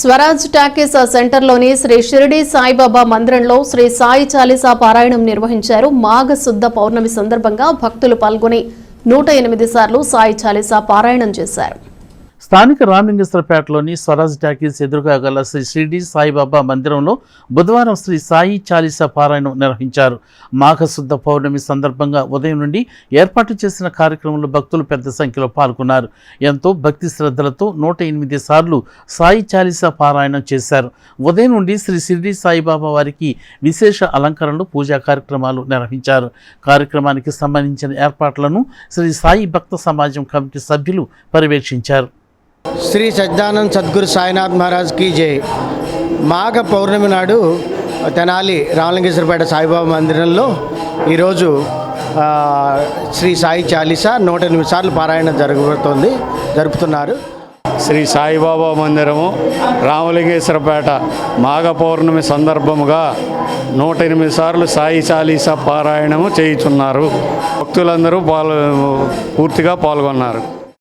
Swaraj talkies సెంటర్లోని శ్రీ షిరిడి సాయిబాబా మందిరంలో శ్రీ సాయి చాలీసా పారాయణం నిర్వహించారు మాఘ శుద్ధ పౌర్ణమి సందర్భంగా భక్తులు పాల్గొని నూట ఎనిమిది సార్లు సాయి చాలీసా పారాయణం చేశారు. స్థానిక రామలింగేశ్వరపేటలోని స్వరాజ్ టాకీస్ ఎదురుగా గల శ్రీ షిరిడి సాయిబాబా మందిరంలో బుధవారం శ్రీ సాయి చాలీసా పారాయణం నిర్వహించారు. మాఘశుద్ధ పౌర్ణమి సందర్భంగా ఉదయం నుండి ఏర్పాటు చేసిన కార్యక్రమంలో భక్తులు పెద్ద సంఖ్యలో పాల్గొన్నారు. ఎంతో భక్తి శ్రద్ధలతో నూట ఎనిమిది సార్లు సాయి చాలీసా పారాయణం చేశారు. ఉదయం నుండి శ్రీ షిరిడి సాయిబాబా వారికి విశేష అలంకరణలు పూజా కార్యక్రమాలు నిర్వహించారు. కార్యక్రమానికి సంబంధించిన ఏర్పాట్లను శ్రీ సాయి భక్త సమాజం కమిటీ సభ్యులు పర్యవేక్షించారు. శ్రీ సజ్జానంద్ సద్గురు సాయినాథ్ మహారాజ్ కీ జై. మాఘ పౌర్ణమి నాడు తెనాలి రామలింగేశ్వరపేట సాయిబాబా మందిరంలో ఈరోజు శ్రీ సాయి చాలీసా నూట ఎనిమిది సార్లు పారాయణ జరుగుతోంది జరుపుతున్నారు. శ్రీ సాయిబాబా మందిరము రామలింగేశ్వరపేట మాఘ పౌర్ణమి సందర్భముగా నూట ఎనిమిది సార్లు సాయి చాలీసా పారాయణము చేయుచున్నారు. భక్తులందరూ పాల్ పూర్తిగా పాల్గొన్నారు.